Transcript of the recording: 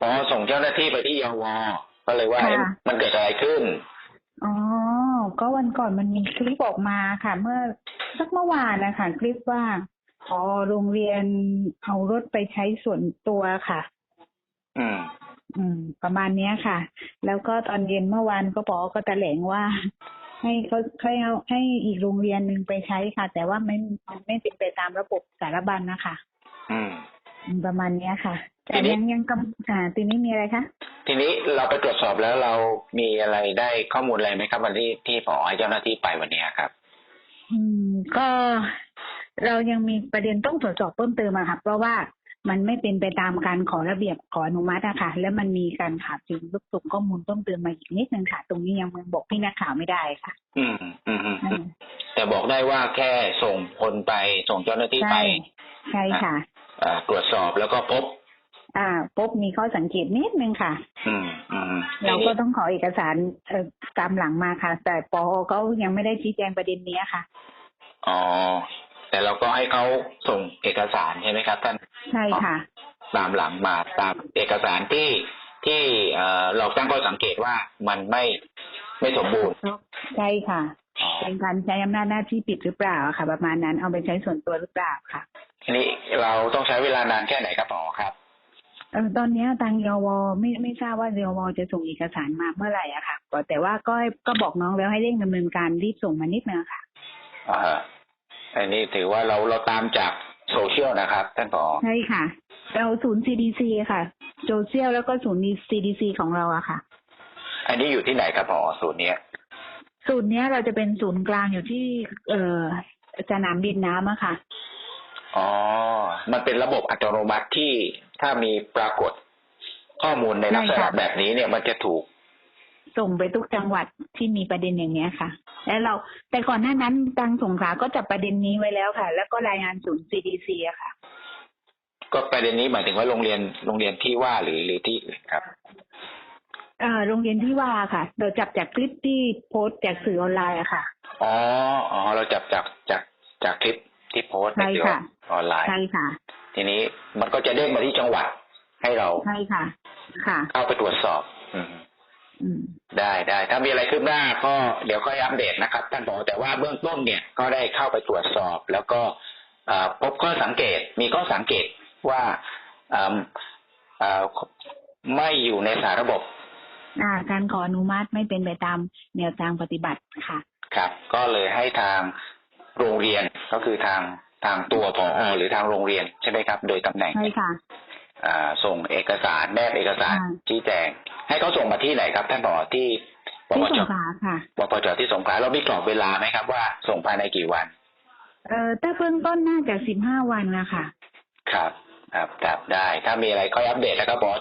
พอส่งเจ้าหน้าที่ไปที่ยวก็เลยว่าค่ะเอ๊ะมันเกิดอะไรขึ้น อ๋อ ก็วันก่อนมันมีคลิปออกมาค่ะ เมื่อสักเมื่อวานนะคะคลิปว่าพอโรงเรียนเอารถไปใช้ส่วนตัวค่ะ อืม อืม ประมาณเนี้ยค่ะ แล้วก็ตอนเย็นเมื่อวานก็บอกก็แถลงว่า ให้เขาให้เอาให้อีกโรงเรียนหนึ่งไปใช้ค่ะ แต่ว่าไม่มันไม่เป็นไปตามระบบสารบัญนะคะอืม อืมประมาณเนี้ยค่ะ แต่ทีนี้ยังยังกำอ่าทีนี้มีอะไรคะทีนี้เราไปตรวจสอบแล้วเรามีอะไรได้ข้อมูลอะไรไหมครับวันที่ที่ผอให้เจ้าหน้าที่ไปวันนี้ครับ อืม ก็เรายังมีประเด็นต้องตรวจสอบเพิ่มเติมอะค่ะเพราะว่ามันไม่เป็นไปตามการขอระเบียบขออนุมัติอะค่ะ แล้วมันมีการขาดสิ่งส่งข้อมูลเพิ่มเติมมาอีกนิดนึงค่ะ ตรงนี้ยังบอกพี่นักข่าวไม่ได้ค่ะ อืมอืมอืมอือืมมแต่บอกได้ว่าแค่ส่งคนไปส่งเจ้าหน้าที่ไปใช่ใช่ค่ะอ่าตรวจสอบแล้วก็พบ อ่าปุ๊บมีข้อสังเกตนิดนึงค่ะอืมอืมเราก็ต้องขอเอกสารเอ่อตามหลังมาค่ะ แต่ปอก็ยังไม่ได้ชี้แจงประเด็นเนี้ยค่ะอ๋อแต่เราก็ให้เขาส่งเอกสารใช่ไหมครับท่านใช่ค่ะ ตามหลังมาตามเอกสารที่ที่เอ่อเราตั้งข้อสังเกตว่ามันไม่ไม่สมบูรณ์ใช่ค่ะอ๋อเป็นการใช้อำนาจหน้าที่ผิดหรือเปล่าค่ะ ประมาณนั้นเอาไปใช้ส่วนตัวหรือเปล่าค่ะทีนี้เราต้องใช้เวลานานแค่ไหนครับหมอครับ เออตอนเนี้ยทางยวไม่ไม่ทราบว่ายวจะส่งเอกสารมาเมื่อไหร่อะค่ะก็แต่ว่าก็ก็บอกน้องแล้วให้เร่งดำเนินการรีบส่งมานิดนึงอะค่ะอ่าอันนี้ถือว่าเราเราตามจากโซเชียลนะครับท่านผอใช่ค่ะ เราศูนย์ CDC ค่ะโซเชียลแล้วก็ศูนย์ CDC ของเราอะค่ะ อันนี้อยู่ที่ไหนครับผอศูนย์เนี้ยศูนย์เนี้ยเราจะเป็นศูนย์กลางอยู่ที่ เอ่อสนามบินน้ำอะค่ะอ๋อมันเป็นระบบอัตโนมัติที่ ถ้ามีปรากฏข้อมูลในลักษณะใช่ค่ะแบบนี้เนี่ยมันจะถูก ส่งไปทุกจังหวัดที่มีประเด็นอย่างเนี้ยค่ะ แล้วเราแต่ก่อนหน้านั้นทางสงขลาก็จับประเด็นนี้ไว้แล้วค่ะ แล้วก็รายงานศูนย์ CDC อะค่ะ ก็ประเด็นนี้หมายถึงว่าโรงเรียนโรงเรียนที่ว่าหรือหรือที่อื่นครับเอ่อโรงเรียนที่ว่าค่ะ เราจับจากคลิปที่โพสต์จากสื่อออนไลน์อะค่ะอ๋ออ๋อเราจับจากจากจากคลิปที่โพสต์ในใช่โลกค่ะออนไลน์ใช่ค่ะ ทีนี้มันก็จะเด้งมาที่จังหวัดให้เราใช่ค่ะ ค่ะ เข้าไปตรวจสอบ อืมอืมได้ได้ถ้ามีอะไรคืบหน้าก็เดี๋ยวค่อยอัปเดตนะครับท่านผอแต่ว่าเบื้องต้นเนี่ยก็ได้เข้าไปตรวจสอบ แล้วก็อ่าพบข้อสังเกตมีข้อสังเกตว่าอ่าอ่าไม่อยู่ในสาระบบอ่าการขออนุมัติไม่เป็นไปตามแนวทางปฏิบัติค่ะ ครับ ก็เลยให้ทางโรงเรียนก็คือทาง ทางตัวผอหรือทางโรงเรียนใช่ไหมครับ โดยตำแหน่งใช่ค่ะอ่าส่งเอกสารแนบเอกสารอ่าชี้แจง ให้เขาส่งมาที่ไหนครับ ท่านผอที่ปที่ปสจงขลาค่ะปปจที่สงขลาเรามีกรอบเวลาไหมครับว่าส่งภายในกี่วัน เอ่อแต่เบื้องต้นน่าจะสิบห้าวันนะคะครับครับครับได้ ถ้ามีอะไรค่อยอัปเดตนะครับบอส